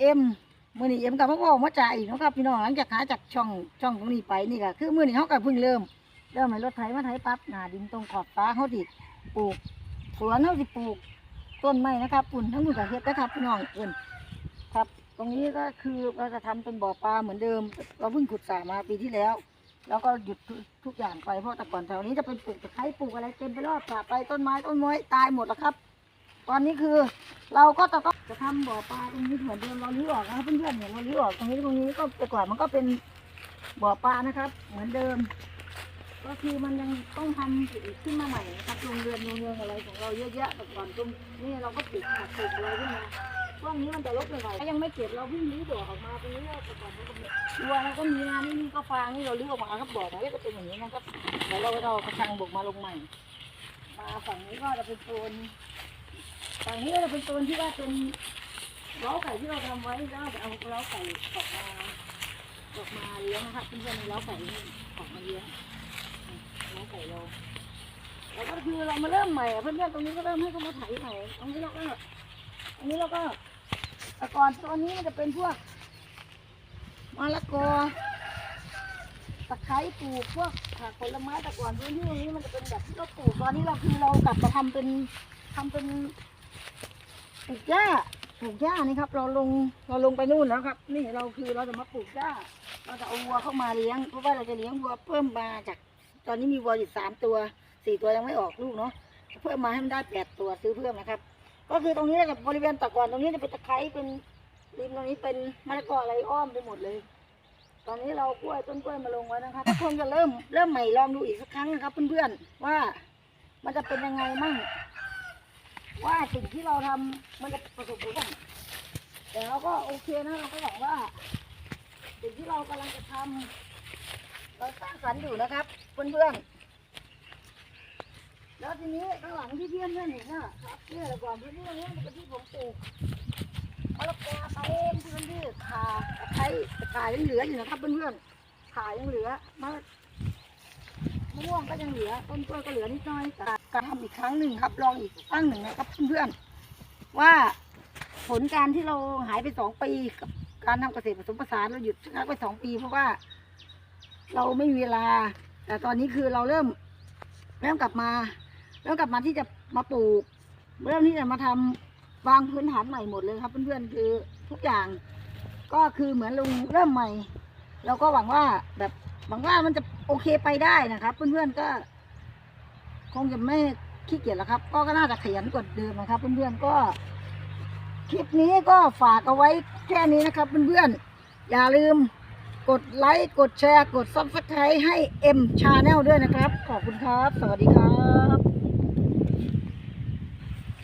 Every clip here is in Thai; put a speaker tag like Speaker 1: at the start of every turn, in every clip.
Speaker 1: เอ็มมือนี้เอ็มกับพ่อพ่อมาจ่ายอีกนะครับพี่น้องหลังจากหาจากช่องช่องตรงนี้ไปนี่ก็คือมือนี้เขาก็เพิ่งเริ่มเริ่มให้รถไถมาไถปั๊บหนาดินตรงขอบฟ้าเขาดิปลูกสวนเขาสิปลูกต้นไม้นะครับปุ่นทั้งหมดกับเฮ็ดนะครับพี่น้องเอิ้นครับ ตรงนี้ก็คือเราจะทำเป็นบ่อปลาเหมือนเดิม เราเพิ่งขุดสระมาปีที่แล้ว แล้วก็หยุดทุกทุกอย่างไปเพราะแต่ก่อนแถวนี้จะเป็นปลูกตะไคร้ปลูกอะไรเต็มไปรอบสระไปต้นไม้ต้นไม้ตายหมดแล้วครับ ตอนนี้คือเราก็จะต้องจะทำบ่อปลาตรงนี้เหมือนเดิมเราลื้อออกนะครับเพื่อนๆเนี่ยเราลื้อออกตรงนี้ตรงนี้ก็แต่ก่อนมันก็เป็นบ่อปลานะครับ เหมือนเดิม ก็คือมันยังต้องทำอีกขึ้นมาใหม่นะครับโรงเรือนโรงเรือนอะไรของเราเยอะแยะแต่ก่อนตรงนี้เราก็ปลูกผักปลูกอะไรขึ้นมาช่วงนี้มันจะลดไปหน่อยยังไม่เก็บเราเพิ่งรื้อบ่อออกมาตรงนี้แต่ก่อนมันก็มีวัวเราก็มีนะนี่นี่ก็ฟางนี่เราลื้อออกมาครับบ่อมันก็จะเป็นอย่างนี้นะครับเดี๋ยวเราเรากระชังบกมาลงใหม่มาฝั่งนี้ก็จะเป็นโซน ฝั่นี้ก็จะเป็นโซนที่ว่าเป็นเล้าไก่ที่เราทำไว้แล้วจะเอาเล้าไก่ออกมาออกมาเลี้ยงนะคะเพื่อนๆในเล้าไก่นี่ออกมาเลี้ยงเล้าไก่เราแล้วก็คือเรามาเริ่มใหม่เพื่อนๆตรงนี้ก็เริ่มให้เขามาไถใหม่ตรงนี้เราก็ตรงนี้เราก็ต่ก่อนตอนนี้มันจะเป็นพวกมะละกอตะไคร้ปลูกพวกผักผลไม้แต่ก่อนพื้นที่ตรงนี้มันจะเป็นแบบที่เราปลูกตอนนี้เราคือเรากลับมาทำเป็นทำเป็น ปลูกหญ้าปลูกหญ้านี่ครับ เราลงเราลงไปนู่นแล้วครับ นี่เราคือเราจะมาปลูกหญ้า เราจะเอาวัวเข้ามาเลี้ยงเพราะว่าเราจะเลี้ยงวัวเพิ่มมาจาก ตอนนี้มีวัวอยู่สามตัวสี่ตัวยังไม่ออกลูกเนาะเพิ่มมาให้มันได้แปดตัวซื้อเพิ่มนะครับ ก็คือตรงนี้กับบริเวณตะกอนตรงนี้จะเป็นตะไคร้เป็นริมตรงนี้เป็นมะละกออะไรอ้อมไปหมดเลย ตอนนี้เรากล้วยต้นกล้วยมาลงไว้นะครับทุกคนจะเริ่มเริ่มใหม่ลองดูอีกสักครั้งนะครับ เพื่อนๆว่ามันจะเป็นยังไงมั่ง ว่าสิ่งที่เราทำมันจะประสบผลสำเร็จแต่เราก็โอเคนะเราก็บอกว่า สิ่งที่เรากำลังจะทำเราสร้างสรรค์อยู่นะครับเพื่อนๆแล้วทีนี้ข้างหลังที่เพื่อนเพื่อนเห็นนะครับเนี่ยแต่ก่อนพื้นที่ตรงนี้มันเป็นที่ผมปลูกมะละกอเต็มพื้นที่ขาตะไคร้ตะขายังเหลืออยู่นะครับเพื่อนๆขายังเหลือมะ มะม่วงก็ยังเหลือ ต้นกล้วยก็เหลือนิดน้อยแต่การทำอีกครั้งหนึ่งครับ ลองอีกครั้งหนึ่งนะครับเพื่อนๆว่าผลการที่เราหายไปสองปีกับการทำเกษตรผสมผสานเราหยุดชะงักไปสองปีเพราะว่า เราไม่มีเวลา แต่ตอนนี้คือเราเริ่มเริ่มกลับมาเริ่มกลับมาที่จะมาปลูกเริ่มที่จะมาทำวางพื้นฐานใหม่หมดเลยครับ เพื่อนๆคือทุกอย่าง ก็คือเหมือนลุงเริ่มใหม่ เราก็หวังว่าแบบ หวังว่ามันจะโอเคไปได้นะครับ เพื่อนๆก็ คงจะไม่ขี้เกียจแล้วครับ ก็ก็น่าจะขยันกว่าเดิมนะครับ เพื่อนๆก็ คลิปนี้ก็ฝากเอาไว้แค่นี้นะครับ เพื่อนๆอย่าลืมกดไลค์กดแชร์กดซับสไครต์ให้ M Channel ด้วยนะครับ ขอบคุณครับ สวัสดีครับ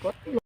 Speaker 1: กด